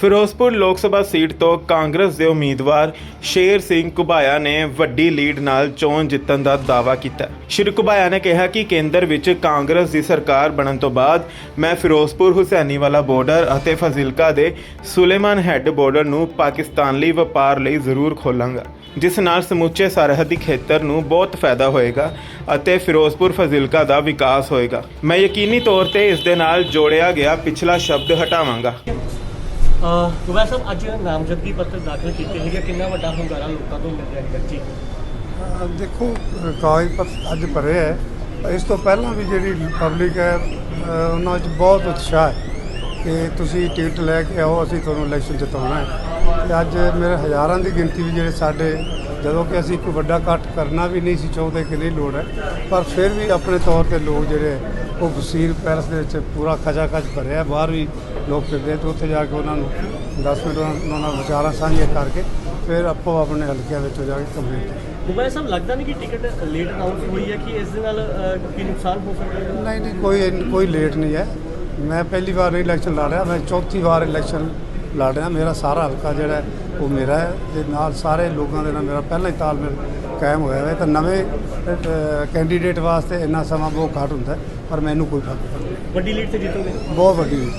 ਫਿਰੋਜ਼ਪੁਰ ਲੋਕ ਸਭਾ ਸੀਟ ਤੋਂ ਕਾਂਗਰਸ ਦੇ ਉਮੀਦਵਾਰ ਸ਼ੇਰ ਸਿੰਘ ਕੁਬਾਇਆ ਨੇ ਵੱਡੀ ਲੀਡ ਨਾਲ ਚੋਣ ਜਿੱਤਣ ਦਾ ਦਾਅਵਾ ਕੀਤਾ। ਸ਼੍ਰੀ ਕੁਬਾਇਆ ਨੇ ਕਿਹਾ ਕਿ ਕੇਂਦਰ ਵਿੱਚ ਕਾਂਗਰਸ ਦੀ ਸਰਕਾਰ ਬਣਨ ਤੋਂ ਬਾਅਦ ਮੈਂ ਫਿਰੋਜ਼ਪੁਰ ਹੁਸੈਨੀਵਾਲਾ ਬਾਰਡਰ ਅਤੇ ਫਜ਼ਿਲਕਾ ਦੇ ਸੁਲੇਮਾਨ ਹੈੱਡ ਬਾਰਡਰ ਨੂੰ ਪਾਕਿਸਤਾਨ ਲਈ ਵਪਾਰ ਲਈ ਜ਼ਰੂਰ ਖੋਲਾਂਗਾ, ਜਿਸ ਨਾਲ ਸਮੁੱਚੇ ਸਰਹੱਦੀ ਖੇਤਰ ਨੂੰ ਬਹੁਤ ਫਾਇਦਾ ਹੋਏਗਾ ਅਤੇ ਫਿਰੋਜ਼ਪੁਰ ਫਜ਼ਿਲਕਾ ਦਾ ਵਿਕਾਸ ਹੋਏਗਾ। ਮੈਂ ਯਕੀਨੀ ਤੌਰ ਤੇ ਇਸ ਦੇ ਨਾਲ ਜੋੜਿਆ ਗਿਆ ਪਿਛਲਾ ਸ਼ਬਦ ਹਟਾਵਾਂਗਾ। ਕੁਬਾ ਸਾਹਿਬ, ਅੱਜ ਨਾਮਜ਼ਦਗੀ ਪੱਤਰ ਦਾਖਲ ਕੀਤੇ ਹੈਗੇ ਕਿੰਨਾ ਵੱਡਾ ਹੁੰਗਾਰਾ ਲੋਕਾਂ ਤੋਂ ਮਿਲ ਰਿਹਾ ਹੈ ਜੀ ਦੇਖੋ, ਕਾਗਜ਼ ਪੱਤਰ ਅੱਜ ਭਰੇ ਹੈ। ਇਸ ਤੋਂ ਪਹਿਲਾਂ ਵੀ ਜਿਹੜੀ ਪਬਲਿਕ ਹੈ ਉਹਨਾਂ ਵਿੱਚ ਬਹੁਤ ਉਤਸ਼ਾਹ ਹੈ ਕਿ ਤੁਸੀਂ ਟਿਕਟ ਲੈ ਕੇ ਆਓ, ਅਸੀਂ ਤੁਹਾਨੂੰ ਇਲੈਕਸ਼ਨ ਜਿਤਾਉਣਾ ਹੈ। ਤੇ ਅੱਜ ਮੇਰੇ ਹਜ਼ਾਰਾਂ ਦੀ ਗਿਣਤੀ ਵੀ ਜਿਹੜੇ ਸਾਡੇ, ਜਦੋਂ ਕਿ ਅਸੀਂ ਕੋਈ ਵੱਡਾ ਇਕੱਠ ਕਰਨਾ ਵੀ ਨਹੀਂ ਸੀ ਚਾਹੁੰਦੇ ਕਿ ਨਹੀਂ ਲੋੜ ਹੈ, ਪਰ ਫਿਰ ਵੀ ਆਪਣੇ ਤੌਰ ਤੇ ਲੋਕ ਜਿਹੜੇ ਉਹ ਵਸੀਲ ਪੈਲਸ ਦੇ ਵਿੱਚ ਪੂਰਾ ਖਚਾ ਖਚ ਭਰਿਆ ਬਾਹਰ ਵੀ ਲੋਕ ਫਿਰਦੇ ਤੇ ਉੱਥੇ ਜਾ ਕੇ ਉਹਨਾਂ ਨੂੰ 10 ਮਿੰਟ ਉਹਨਾਂ ਨਾਲ ਵਿਚਾਰਾਂ ਸਾਂਝੀਆਂ ਕਰਕੇ ਫਿਰ ਆਪੋ ਆਪਣੇ ਹਲਕਿਆਂ ਵਿੱਚ ਜਾ ਕੇ ਕੰਪਲੀਟ ਸਾਹਿਬ ਲੱਗਦਾ ਨਹੀਂ ਕਿ ਟਿਕਟ ਲੇਟ ਅਨਾਉਂਸ ਹੋਈ ਹੈ ਕਿ ਇਸ ਦੇ ਨਾਲ ਅਹ, ਕੀ ਨੁਕਸਾਨ ਹੋ ਸਕਦਾ ਹੈ? ਨਹੀਂ ਨਹੀਂ ਕੋਈ ਕੋਈ ਲੇਟ ਨਹੀਂ ਹੈ। ਮੈਂ ਪਹਿਲੀ ਵਾਰ ਇਲੈਕਸ਼ਨ ਲੜ ਰਿਹਾ ਮੈਂ ਚੌਥੀ ਵਾਰ ਇਲੈਕਸ਼ਨ ਲੜ ਰਿਹਾ। ਮੇਰਾ ਸਾਰਾ ਹਲਕਾ ਜਿਹੜਾ ਉਹ ਮੇਰਾ ਹੈ ਤੇ ਨਾਲ ਸਾਰੇ ਲੋਕਾਂ ਦੇ ਨਾਲ ਮੇਰਾ ਪਹਿਲਾਂ ਹੀ ਤਾਲਮੇਲ ਕਾਇਮ ਹੋਇਆ ਹੈ। ਤਾਂ ਨਵੇਂ ਕੈਂਡੀਡੇਟ ਵਾਸਤੇ ਇੰਨਾ ਸਮਾਂ ਬਹੁਤ ਘੱਟ ਹੁੰਦਾ ਪਰ ਮੈਨੂੰ ਕੋਈ ਫ਼ਰਕ ਨਹੀਂ ਵੱਡੀ ਲੀਡ ਤੇ ਜਿੱਤੋਗੇ? ਬਹੁਤ ਵੱਡੀ